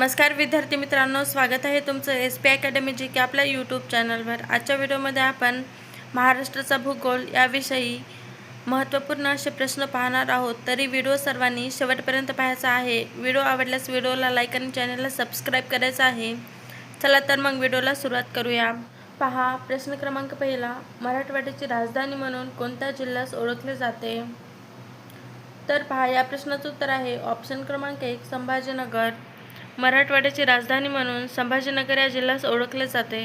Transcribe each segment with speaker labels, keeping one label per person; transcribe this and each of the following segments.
Speaker 1: नमस्कार विद्यार्थी मित्रांनो स्वागत आहे तुमचं एस पी अकॅडमी जी की आपल्या यूट्यूब चॅनलवर आजच्या व्हिडिओमध्ये आपण महाराष्ट्राचा भूगोल याविषयी महत्त्वपूर्ण असे प्रश्न पाहणार आहोत. तरी व्हिडिओ सर्वांनी शेवटपर्यंत पाहायचा आहे. व्हिडिओ आवडल्यास व्हिडिओला लाईक आणि चॅनलला सबस्क्राईब करायचं आहे. चला तर मग व्हिडिओला सुरुवात करूया. पहा प्रश्न क्रमांक पहिला. मराठवाड्याची राजधानी म्हणून कोणत्या जिल्ह्यास ओळखले जाते? तर पहा या प्रश्नाचं उत्तर आहे. ऑप्शन क्रमांक एक संभाजीनगर. मराठवाड्याची राजधानी म्हणून संभाजीनगर या जिल्ह्यास ओळखले जाते.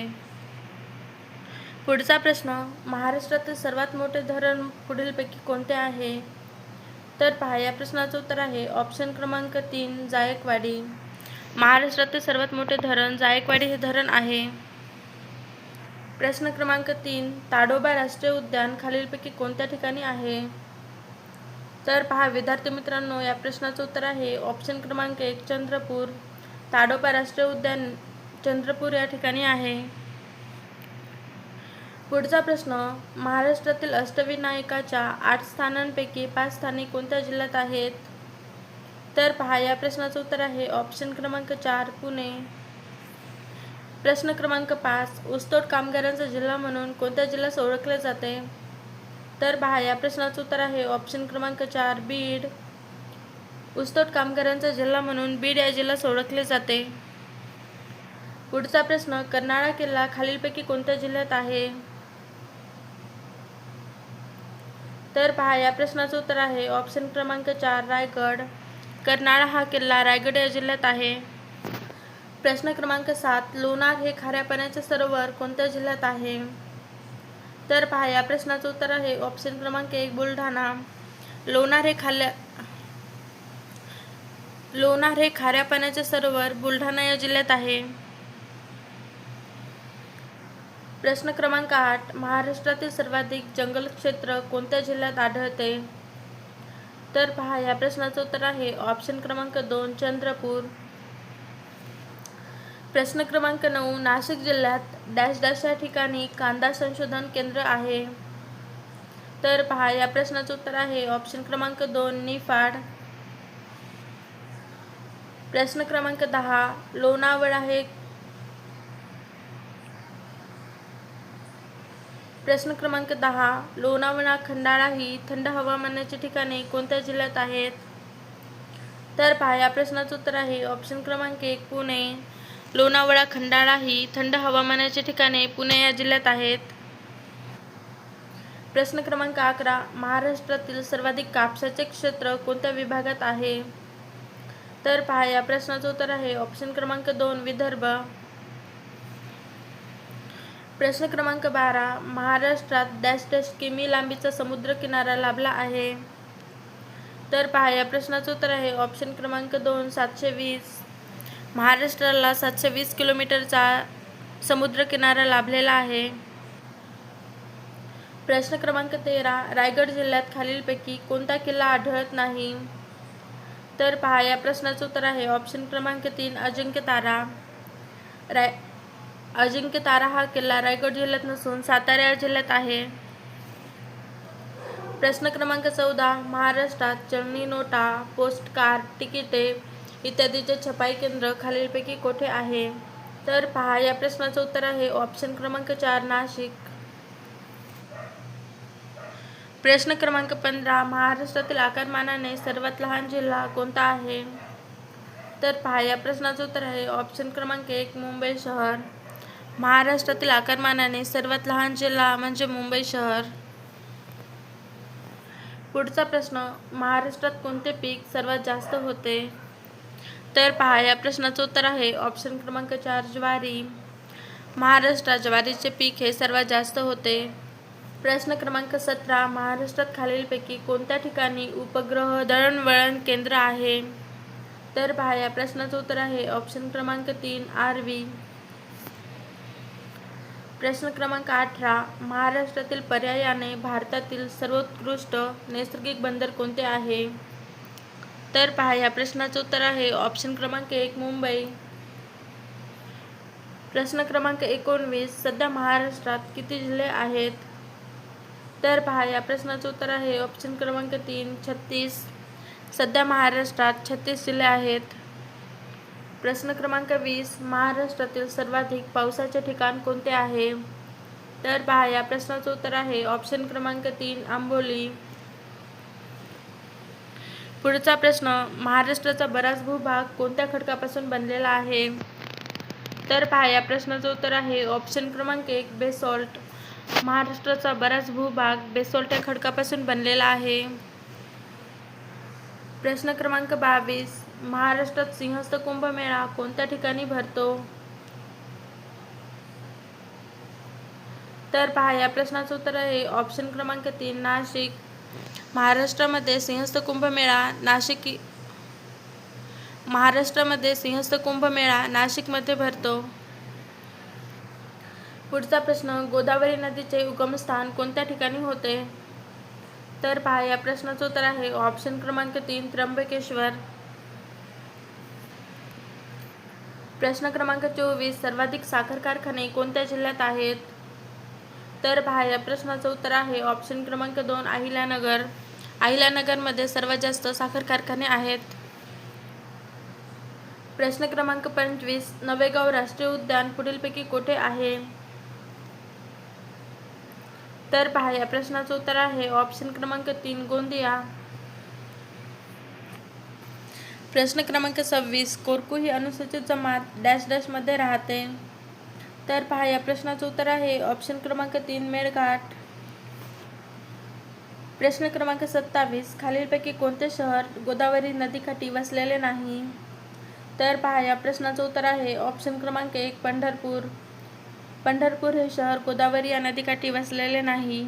Speaker 1: पुढचा प्रश्न महाराष्ट्रातील सर्वात मोठे धरण पुढीलपैकी कोणते आहे? तर पहा या प्रश्नाचं उत्तर आहे ऑप्शन क्रमांक तीन जायकवाडी. महाराष्ट्रातील सर्वात मोठे धरण जायकवाडी हे धरण आहे. प्रश्न क्रमांक तीन ताडोबा राष्ट्रीय उद्यान खालीलपैकी कोणत्या ठिकाणी आहे? तर पहा विद्यार्थी मित्रांनो या प्रश्नाचं उत्तर आहे ऑप्शन क्रमांक एक चंद्रपूर. ताडोबा राष्ट्रीय उद्यान चंद्रपूर या ठिकाणी आहे. पुढचा प्रश्न महाराष्ट्रातील अष्टविनायकाच्या आठ स्थानांपैकी पाच स्थाने कोणत्या जिल्ह्यात आहेत? तर पहा या प्रश्नाचं उत्तर आहे ऑप्शन क्रमांक चार पुणे. प्रश्न क्रमांक पाच ऊसतोड कामगारांचा जिल्हा म्हणून कोणत्या जिल्ह्यास ओळखले जाते? तर पहा या प्रश्नाचं उत्तर आहे ऑप्शन क्रमांक चार बीड. ऊसतोड कामगारांचा जिल्हा म्हणून बीड या जिल्ह्यास ओळखले जाते. पुढचा प्रश्न कर्नाळा किल्ला खालीलपैकी कोणत्या जिल्ह्यात आहे? तर पहा या प्रश्नाचं उत्तर आहे ऑप्शन क्रमांक चार रायगड. कर्नाळा हा किल्ला रायगड या जिल्ह्यात आहे. प्रश्न क्रमांक सात लोणार हे खाऱ्या पाण्याचे सरोवर कोणत्या जिल्ह्यात आहे? तर पहा या प्रश्नाचं उत्तर आहे ऑप्शन क्रमांक एक बुलढाणा. लोणार हे खाल्ल्या लोणार हे खाऱ्या पाण्याचे सरोवर बुलढाणा या जिल्ह्यात आहे. प्रश्न क्रमांक आठ महाराष्ट्रातील सर्वाधिक जंगल क्षेत्र कोणत्या जिल्ह्यात आढळते? तर पहा या प्रश्नाचं उत्तर आहे ऑप्शन क्रमांक दोन चंद्रपूर. प्रश्न क्रमांक नऊ नाशिक जिल्ह्यात डॅश डॅश या ठिकाणी कांदा संशोधन केंद्र आहे. तर पहा या प्रश्नाचं उत्तर आहे ऑप्शन क्रमांक दोन निफाड. प्रश्न क्रमांक दहा लोणावळा हे प्रश्न क्रमांक दहा लोणावळा खंडाळा ही थंड हवामानाची ठिकाणे कोणत्या जिल्ह्यात आहेत? तर पहा या प्रश्नाचं उत्तर आहे ऑप्शन क्रमांक एक पुणे. लोणावळा खंडाळा ही थंड हवामानाची ठिकाणे पुणे या जिल्ह्यात आहेत. प्रश्न क्रमांक अकरा महाराष्ट्रातील सर्वाधिक कापसाचे क्षेत्र कोणत्या विभागात आहे? तर पहा या प्रश्नाचं उत्तर आहे. ऑप्शन क्रमांक दोन विदर्भ. प्रश्न क्रमांक बारा महाराष्ट्रात डॅश डॅश किमी लांबीचा समुद्र किनारा लाभला आहे. तर पहा या प्रश्नाचं उत्तर आहे. ऑप्शन क्रमांक दोन सातशे वीस. महाराष्ट्राला सातशे वीस किलोमीटरचा समुद्र किनारा लाभलेला आहे. प्रश्न क्रमांक तेरा रायगड जिल्ह्यात खालीलपैकी कोणता किल्ला आढळत नाही? तर पहा या प्रश्नाचं उत्तर आहे. ऑप्शन क्रमांक तीन अजिंक्य तारा. राय अजिंक्य तारा हा किल्ला रायगड जिल्ह्यात नसून सातारा या जिल्ह्यात आहे. प्रश्न क्रमांक चौदा महाराष्ट्रात चलनी नोटा पोस्ट कार्ड तिकिटे इत्यादीचे छपाई केंद्र खालीलपैकी कोठे आहे? तर पहा या प्रश्नाचं उत्तर आहे. ऑप्शन क्रमांक चार नाशिक. प्रश्न क्रमांक पंधरा महाराष्ट्रातील आकारमानाने सर्वात लहान जिल्हा कोणता आहे? तर पहा या प्रश्नाचं उत्तर आहे ऑप्शन क्रमांक एक मुंबई शहर. महाराष्ट्रातील आकारमानाने सर्वात लहान जिल्हा म्हणजे मुंबई शहर. पुढचा प्रश्न महाराष्ट्रात कोणते पीक सर्वात जास्त होते? तर पहा या प्रश्नाचं उत्तर आहे ऑप्शन क्रमांक चार ज्वारी. महाराष्ट्रात ज्वारीचे पीक हे सर्वात जास्त होते. प्रश्न क्रमांक सतरा महाराष्ट्रात खालीलपैकी कोणत्या ठिकाणी उपग्रह दळणवळण केंद्र आहे? तर पहा या प्रश्नाचं उत्तर आहे ऑप्शन क्रमांक तीन आरवी प्रश्न क्रमांक अठरा महाराष्ट्रातील पर्यायाने भारतातील सर्वोत्कृष्ट नैसर्गिक बंदर कोणते आहे? तर पहा या प्रश्नाचं उत्तर आहे ऑप्शन क्रमांक एक मुंबई. प्रश्न क्रमांक एकोणवीस सध्या महाराष्ट्रात किती जिल्हे आहेत? तर पहा या प्रश्नाचं उत्तर आहे. ऑप्शन क्रमांक तीन छत्तीस. सध्या महाराष्ट्रात छत्तीस जिल्हे आहेत. प्रश्न क्रमांक वीस महाराष्ट्रातील सर्वाधिक पावसाचे ठिकाण कोणते आहे? तर पहा या प्रश्नाचं उत्तर आहे. ऑप्शन क्रमांक तीन आंबोली. पुढचा प्रश्न महाराष्ट्राचा बराच भूभाग कोणत्या खडकापासून बनलेला आहे? तर पहा या प्रश्नाचं उत्तर आहे. ऑप्शन क्रमांक एक बेसॉल्ट. महाराष्ट्राचा बराच भूभाग बेसॉल्ट खडकापासून बनलेला आहे. प्रश्न क्रमांक बावीस महाराष्ट्रात सिंहस्थ कुंभमेळा कोणत्या ठिकाणी भरतो? तर पहा या प्रश्नाचं उत्तर आहे ऑप्शन क्रमांक तीन नाशिक. महाराष्ट्रामध्ये सिंहस्थ कुंभमेळा नाशिक महाराष्ट्रामध्ये सिंहस्थ कुंभमेळा नाशिकमध्ये भरतो. पुढचा प्रश्न गोदावरी नदीचे उगमस्थान कोणत्या ठिकाणी होते? तर पहा या प्रश्नाचं उत्तर आहे ऑप्शन क्रमांक तीन त्र्यंबकेश्वर. प्रश्न क्रमांक चोवीस सर्वाधिक साखर कारखाने कोणत्या जिल्ह्यात आहेत? तर पहा या प्रश्नाचं उत्तर आहे ऑप्शन क्रमांक दोन अहिल्यानगर. अहिल्यानगरमध्ये सर्वात जास्त साखर कारखाने आहेत. प्रश्न क्रमांक पंचवीस नवेगाव राष्ट्रीय उद्यान पुढीलपैकी कोठे आहे? तर पहा या प्रश्नाचं उत्तर आहे. ऑप्शन क्रमांक तीन गोंदिया. प्रश्न क्रमांक सव्वीस कोरकू ही अनुसूचित जमात डॅश डॅशमध्ये राहते. तर पहा या प्रश्नाचं उत्तर आहे. ऑप्शन क्रमांक तीन मेळघाट. प्रश्न क्रमांक सत्तावीस खालीलपैकी कोणते शहर गोदावरी नदीकाठी वसलेले नाही? तर पहा या प्रश्नाचं उत्तर आहे. ऑप्शन क्रमांक एक पंढरपूर. पंढरपूर हे शहर गोदावरी या नदीकाठी वसलेले नाही.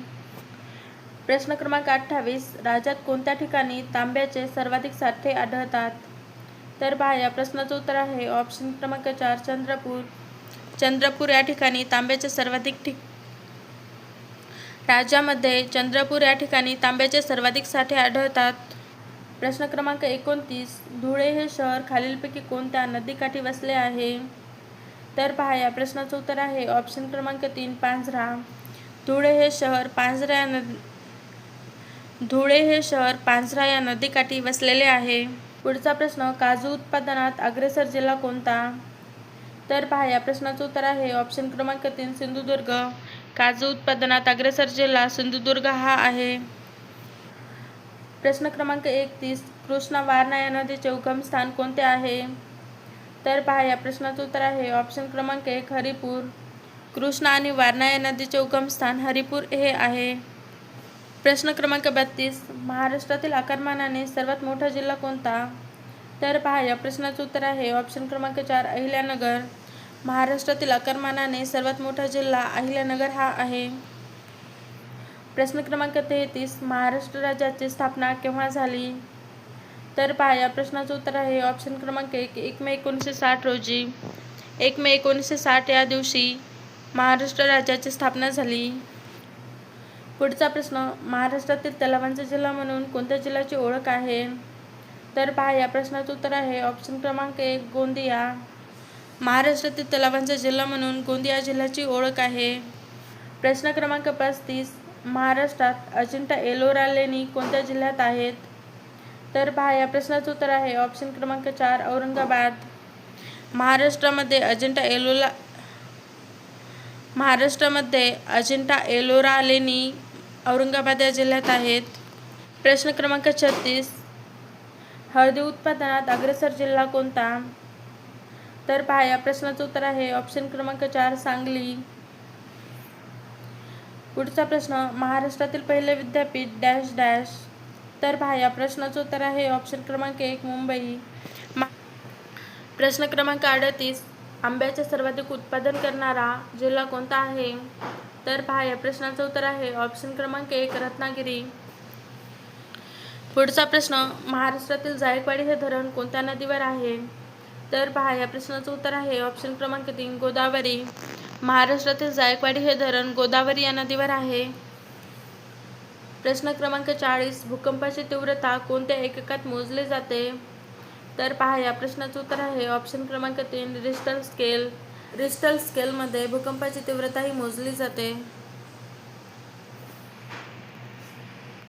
Speaker 1: प्रश्न क्रमांक अठ्ठावीस राज्यात कोणत्या ठिकाणी तांब्याचे सर्वाधिक साठे आढळतात? तर पहा या प्रश्नाचं उत्तर आहे ऑप्शन क्रमांक चार चंद्रपूर. चंद्रपूर या ठिकाणी तांब्याचे सर्वाधिक ठिक राज्यामध्ये चंद्रपूर या ठिकाणी तांब्याचे सर्वाधिक साठे आढळतात. प्रश्न क्रमांक एकोणतीस धुळे हे शहर खालीलपैकी कोणत्या नदीकाठी वसले आहे? तर पहा या प्रश्नाचं उत्तर आहे. ऑप्शन क्रमांक तीन पांझरा. धुळे हे शहर पांझरा या नदी धुळे हे शहर पांझरा या नदीकाठी वसलेले आहे. पुढचा प्रश्न काजू उत्पादनात अग्रेसर जिल्हा कोणता? तर पहा या प्रश्नाचं उत्तर आहे. ऑप्शन क्रमांक तीन सिंधुदुर्ग. काजू उत्पादनात अग्रेसर जिल्हा सिंधुदुर्ग हा आहे. प्रश्न क्रमांक एकतीस कृष्णा वारणा या नदीचे उगमस्थान कोणते आहे? तर पहा या प्रश्नाचं उत्तर आहे. ऑप्शन क्रमांक एक हरिपूर. कृष्णा आणि वारणा या नदीचे उगमस्थान हरिपूर हे आहे. प्रश्न क्रमांक बत्तीस महाराष्ट्रातील आकारमानाने सर्वात मोठा जिल्हा कोणता? तर पहा या प्रश्नाचं उत्तर आहे. ऑप्शन क्रमांक चार अहिल्यानगर. महाराष्ट्रातील आकारमानाने सर्वात मोठा जिल्हा अहिल्यानगर हा आहे. प्रश्न क्रमांक तेहतीस महाराष्ट्र राज्याची स्थापना केव्हा झाली? तर पहा या प्रश्नाचं उत्तर आहे ऑप्शन क्रमांक एक. एक मे एकोणीसशे साठ रोजी एक मे एकोणीसशे साठ या दिवशी महाराष्ट्र राज्याची स्थापना झाली. पुढचा प्रश्न महाराष्ट्रातील तलावांचा जिल्हा म्हणून कोणत्या जिल्ह्याची ओळख आहे? तर पहा या प्रश्नाचं उत्तर आहे ऑप्शन क्रमांक एक गोंदिया. महाराष्ट्रातील तलावांचा जिल्हा म्हणून गोंदिया जिल्ह्याची ओळख आहे. प्रश्न क्रमांक पस्तीस महाराष्ट्रात अजिंठा एलोरा लेणी कोणत्या जिल्ह्यात आहेत? तर पहा या प्रश्नाचं उत्तर आहे. ऑप्शन क्रमांक चार औरंगाबाद. महाराष्ट्रामध्ये अजिंठा एलोला महाराष्ट्रामध्ये अजिंठा एलोरा लेणी औरंगाबाद या जिल्ह्यात आहेत. प्रश्न क्रमांक छत्तीस. हळदी उत्पादनात अग्रेसर जिल्हा कोणता? तर पहा या प्रश्नाचं उत्तर आहे. ऑप्शन क्रमांक चार सांगली. पुढचा प्रश्न महाराष्ट्रातील पहिले विद्यापीठ डॅश डॅश तर पहा या प्रश्नाचं उत्तर आहे ऑप्शन क्रमांक एक मुंबई. प्रश्न क्रमांक अडतीस आंब्याचे सर्वाधिक उत्पादन करणारा जिल्हा कोणता आहे? तर पहा या प्रश्नाचं उत्तर आहे ऑप्शन क्रमांक एक रत्नागिरी. पुढचा प्रश्न महाराष्ट्रातील जायकवाडी हे धरण कोणत्या नदीवर आहे? तर पहा या प्रश्नाचं उत्तर आहे ऑप्शन क्रमांक तीन गोदावरी. महाराष्ट्रातील जायकवाडी हे धरण गोदावरी या नदीवर आहे. प्रश्न क्रमांक चाळीस भूकंपाची तीव्रता कोणत्या एककात मोजले जाते? तर पहा या प्रश्नाचं उत्तर आहे ऑप्शन क्रमांक तीन रिस्टल स्केल. रिस्टल स्केलमध्ये भूकंपाची तीव्रता ही मोजली जाते.